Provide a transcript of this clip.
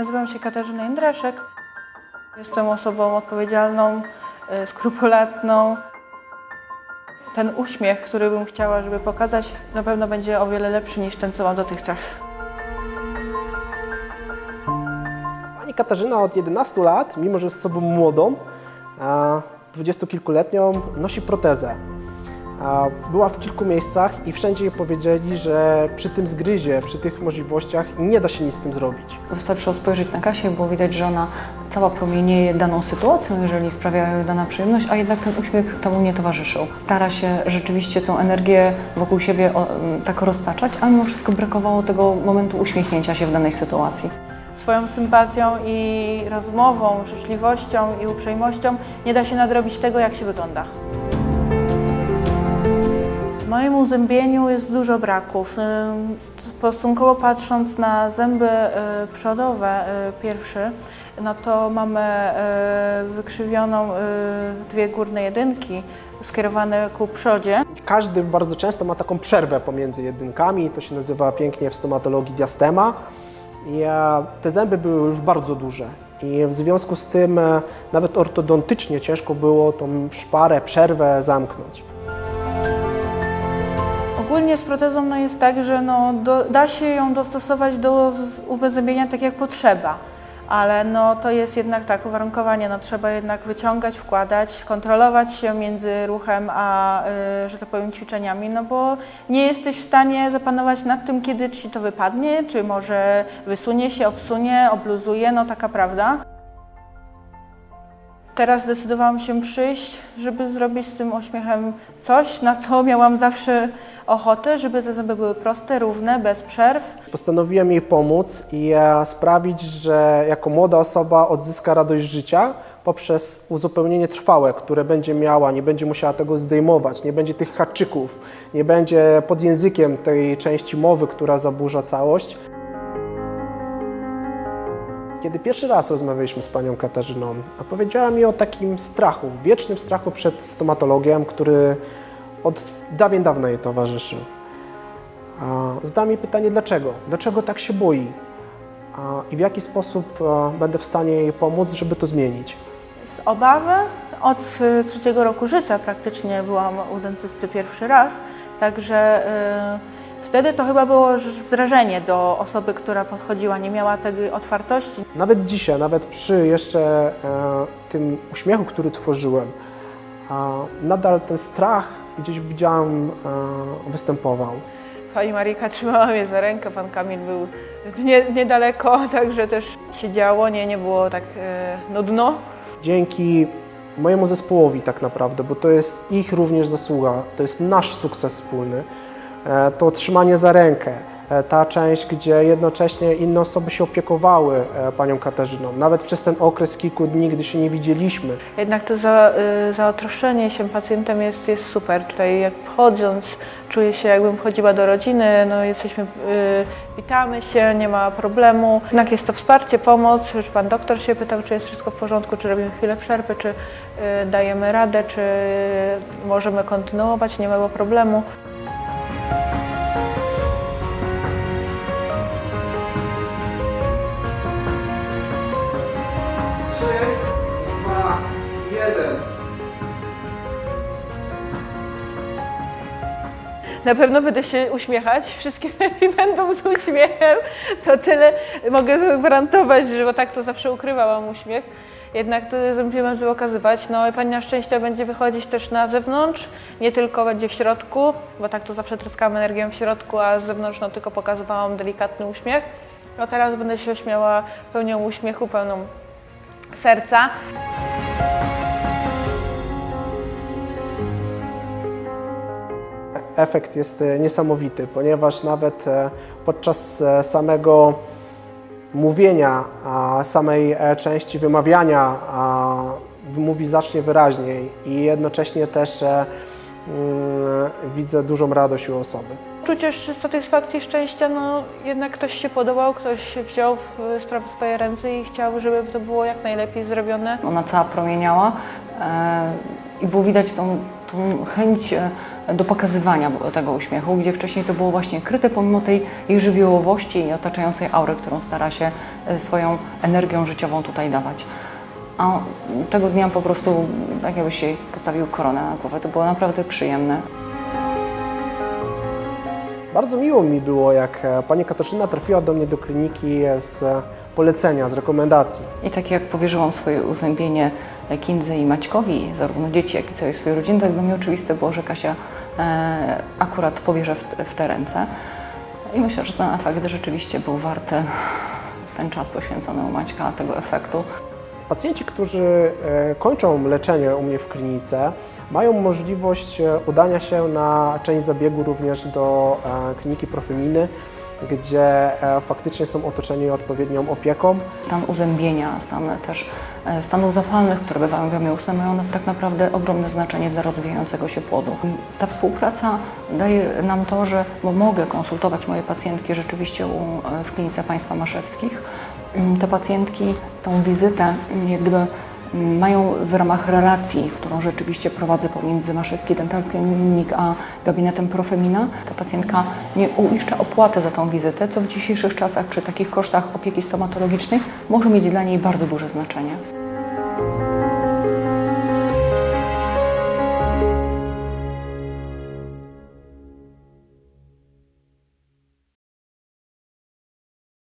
Nazywam się Katarzyna Jędraszek. Jestem osobą odpowiedzialną, y, skrupulatną. Ten uśmiech, który bym chciała, żeby pokazać, na pewno będzie o wiele lepszy niż ten, co mam dotychczas. Pani Katarzyna od 11 lat, mimo że jest osobą młodą, dwudziestokilkuletnią, nosi protezę. Była w kilku miejscach i wszędzie jej powiedzieli, że przy tym zgryzie, przy tych możliwościach nie da się nic z tym zrobić. Wystarczyło spojrzeć na Kasię i było widać, że ona cała promienieje daną sytuacją, jeżeli sprawia jej dana przyjemność, a jednak ten uśmiech temu nie towarzyszył. Stara się rzeczywiście tą energię wokół siebie o, m, tak roztaczać, a mimo wszystko brakowało tego momentu uśmiechnięcia się w danej sytuacji. Swoją sympatią i rozmową, życzliwością i uprzejmością nie da się nadrobić tego, jak się wygląda. Moim uzębieniu jest dużo braków. Ym, Stosunkowo patrząc na zęby y, przodowe, y, pierwszy, no to mamy y, wykrzywioną y, dwie górne jedynki skierowane ku przodzie. Każdy bardzo często ma taką przerwę pomiędzy jedynkami, to się nazywa pięknie w stomatologii diastema. I e, te zęby były już bardzo duże. I w związku z tym e, nawet ortodontycznie ciężko było tą szparę, przerwę zamknąć. Ogólnie z protezą no jest tak, że no do, da się ją dostosować do ubezębienia tak jak potrzeba, ale no to jest jednak tak uwarunkowanie, no trzeba jednak wyciągać, wkładać, kontrolować się między ruchem a, y, że tak powiem, ćwiczeniami, no bo nie jesteś w stanie zapanować nad tym, kiedy ci to wypadnie, czy może wysunie się, obsunie, obluzuje, no taka prawda. Teraz zdecydowałam się przyjść, żeby zrobić z tym uśmiechem coś, na co miałam zawsze ochotę, żeby te zęby były proste, równe, bez przerw. Postanowiłem jej pomóc i sprawić, że jako młoda osoba odzyska radość życia poprzez uzupełnienie trwałe, które będzie miała, nie będzie musiała tego zdejmować, nie będzie tych haczyków, nie będzie pod językiem tej części mowy, która zaburza całość. Kiedy pierwszy raz rozmawialiśmy z panią Katarzyną, opowiedziała mi o takim strachu, wiecznym strachu przed stomatologiem, który od dawien dawna jej towarzyszył. A, Zadała mi pytanie, dlaczego? Dlaczego tak się boi? A, I w jaki sposób a, będę w stanie jej pomóc, żeby to zmienić? Z obawy od y, trzeciego roku życia praktycznie byłam u dentysty pierwszy raz, także y, wtedy to chyba było zrażenie do osoby, która podchodziła, nie miała tej otwartości. Nawet dzisiaj, nawet przy jeszcze e, tym uśmiechu, który tworzyłem, nadal ten strach gdzieś widziałem, e, występował. Pani Marika trzymała mnie za rękę, pan Kamil był nie, niedaleko, także też się działo, nie, nie było tak y, nudno. Dzięki mojemu zespołowi tak naprawdę, bo to jest ich również zasługa, to jest nasz sukces wspólny, e, to trzymanie za rękę, e, ta część, gdzie jednocześnie inne osoby się opiekowały e, panią Katarzyną, nawet przez ten okres kilku dni, gdy się nie widzieliśmy. Jednak to za, zaotroszczenie się pacjentem jest, jest super. Tutaj jak wchodząc, czuję się jakbym wchodziła do rodziny, no jesteśmy, witamy się, nie ma problemu. Jednak jest to wsparcie, pomoc, że pan doktor się pytał, czy jest wszystko w porządku, czy robimy chwilę przerwy, czy dajemy radę, czy możemy kontynuować, nie ma problemu. Na pewno będę się uśmiechać, wszystkie zęby będą z uśmiechem, to tyle mogę zagwarantować, że bo tak to zawsze ukrywałam uśmiech. Jednak to będę okazywać. No i Pani na szczęście będzie wychodzić też na zewnątrz, nie tylko będzie w środku, bo tak to zawsze tryskałam energią w środku, a z zewnątrz no tylko pokazywałam delikatny uśmiech. No teraz będę się śmiała pełnią uśmiechu, pełną serca. Efekt jest e, niesamowity, ponieważ nawet e, podczas e, samego mówienia, a samej części wymawiania mówi znacznie wyraźniej i jednocześnie też mm, widzę dużą radość u osoby. Uczucie sz- satysfakcji, szczęścia, no jednak ktoś się podobał, ktoś wziął w sprawę w swoje ręce i chciał, żeby to było jak najlepiej zrobione. Ona cała promieniała e, i było widać tą, tą chęć e, do pokazywania tego uśmiechu, gdzie wcześniej to było właśnie kryte pomimo tej jej żywiołowości i otaczającej aury, którą stara się e, swoją energią życiową tutaj dawać. A tego dnia po prostu, tak jakbyś jej postawił koronę na głowę, to było naprawdę przyjemne. Bardzo miło mi było, jak e, pani Katarzyna trafiła do mnie do kliniki z polecenia, z rekomendacji. I tak jak powierzyłam swoje uzębienie Kindze i Maćkowi, zarówno dzieci, jak i całej swojej rodziny, tak dla mnie oczywiste było, że Kasia e, akurat powierzę w, te ręce. I myślę, że ten efekt rzeczywiście był warty ten czas poświęcony u Maćka, tego efektu. Pacjenci, którzy e, kończą leczenie u mnie w klinice, mają możliwość e, udania się na część zabiegu również do e, kliniki Profeminy, gdzie e, faktycznie są otoczeni odpowiednią opieką. Stan uzębienia, stan też e, stanów zapalnych, które bywają w jamie ustnej, mają tak naprawdę ogromne znaczenie dla rozwijającego się płodu. Ta współpraca daje nam to, że bo mogę konsultować moje pacjentki rzeczywiście e, w klinice państwa maszewskich. Mm, Te pacjentki tą wizytę jak gdyby mają w ramach relacji, którą rzeczywiście prowadzę pomiędzy Maszewski Dental Clinic a gabinetem Profemina. Ta pacjentka nie uiszcza opłaty za tą wizytę, co w dzisiejszych czasach przy takich kosztach opieki stomatologicznej może mieć dla niej bardzo duże znaczenie.